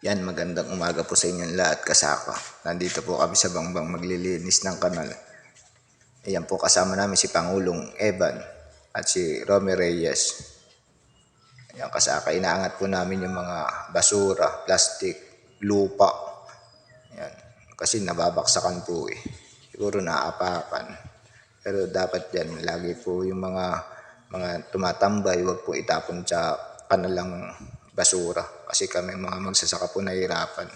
Yan, magandang umaga po sa inyong lahat kasaka. Nandito po kami sa Bangbang maglilinis ng kanal. Ayan po kasama namin si Pangulong Evan at si Romy Reyes. Ayan kasaka, inaangat po namin yung mga basura, plastic, lupa. Ayan, kasi nababaksakan po eh. Siguro naapakan. Pero dapat yan, lagi po yung mga mga tumatambay, wag po itapon sa kanalang basura. Kasi kami mga magsasaka po nahihirapan.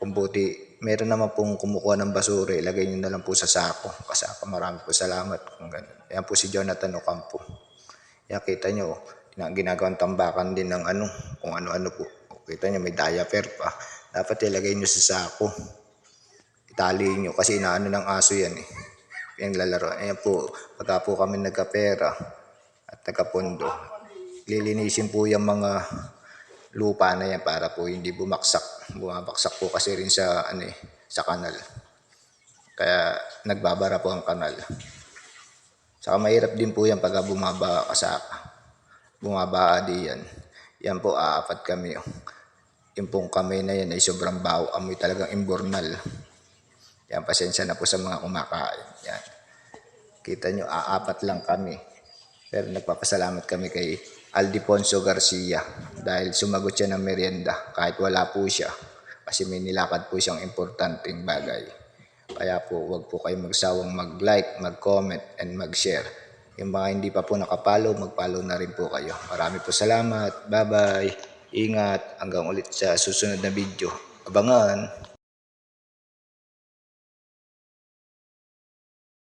Kung buti, meron naman pong kumukuha ng basura, ilagay nyo na lang po sa sako. Kasi ako marami po salamat kung ganun. Yan po si Jonathan Ocampo. Yan kita nyo, gina- ginagawang tambakan din ng ano, kung ano-ano po. Kita nyo, may diaper pa. Dapat ilagay nyo sa sako. Itali nyo kasi inaano ng aso yan eh. Yung lalaro. Ayan po, pagka po kami nagkapera at nagkapondo, lilinisin po yung mga lupa na yan para po hindi bumaksak. Bumabaksak po kasi rin sa ano eh, sa kanal. Kaya nagbabara po ang kanal. Saka mahirap din po yan pagka bumaba ka sa bumaba di yan. Yan po aapat kami. oh. Yung pong kamay na yan ay sobrang baho. Amoy talagang imbornal. Yan, pasensya na po sa mga kumakain. Yan. Kita nyo, aapat lang kami. Pero nagpapasalamat kami kay Aldiponso Garcia dahil sumagot siya ng merienda kahit wala po siya. Kasi may nilakad po siyang importanteng bagay. Kaya po, wag po kayo magsawang mag-like, mag-comment, and mag-share. Yung mga hindi pa po nakapalo, mag-follow na rin po kayo. Marami po salamat. Bye-bye. Ingat. Hanggang ulit sa susunod na video. Abangan.